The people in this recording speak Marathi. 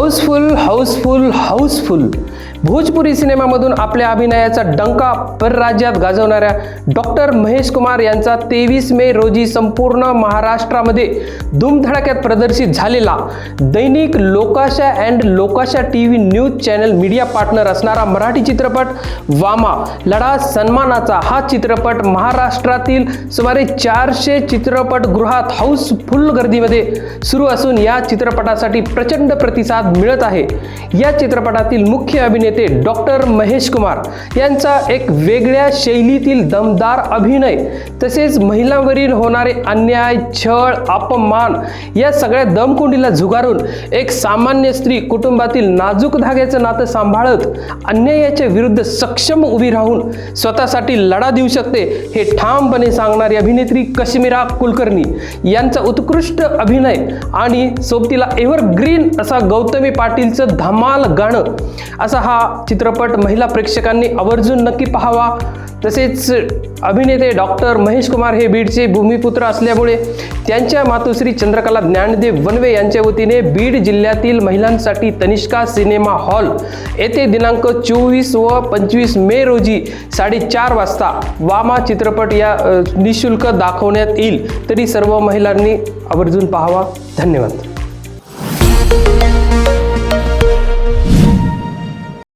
Housefull housefull housefull. भोजपुरी सिनेमामधून आपल्या अभिनयाचा डंका परराज्यात गाजवणाऱ्या डॉक्टर महेश कुमार यांचा तेवीस मे रोजी संपूर्ण महाराष्ट्रामध्ये धूमधडाक्यात प्रदर्शित झालेला दैनिक Lokasha and Lokasha T V news channel media partner असणारा मराठी चित्रपट वामा. लढा सन्मानाचा हा चित्रपट महाराष्ट्रातील सुमारे चारशे चित्रपटगृहात हाऊसफुल गर्दीमध्ये सुरू असून या चित्रपटासाठी प्रचंड प्रतिसाद मिळत आहे. या चित्रपटातील मुख्य अभिनेते डॉक्टर महेश कुमार यांचा एक वेगळ्या शैलीतील दमदार अभिनय तसेच महिलांवरील होणारे अन्याय छळ अपमान या सगळ्या दमकुंडीला झुगारून एक सामान्य स्त्री कुटुंबातील नाजूक धाग्याचं नातं सांभाळत अन्यायाच्या विरुद्ध सक्षम उभी राहून स्वतःसाठी लढा देऊ शकते हे ठामपणे सांगणारी अभिनेत्री कश्मीरा कुलकर्णी. यांचा उत्कृष्ट अभिनय आणि सोबतीला एव्हरग्रीन असा गौतम पाटीलचं धमाल गाणं. असा हा चित्रपट महिला प्रेक्षकांनी आवर्जून नक्की पाहावा. तसेच अभिनेते डॉक्टर महेश कुमार हे बीडचे भूमिपुत्र असल्यामुळे त्यांच्या मातोश्री चंद्रकला ज्ञानदेव वनवे यांच्या वतीने बीड जिल्ह्यातील महिलांसाठी तनिष्का सिनेमा हॉल येथे दिनांक चोवीस व पंचवीस मे रोजी साडेचार वाजता वामा चित्रपट या निशुल्क दाखवण्यात येईल. तरी सर्व महिलांनी आवर्जून पाहावा. धन्यवाद.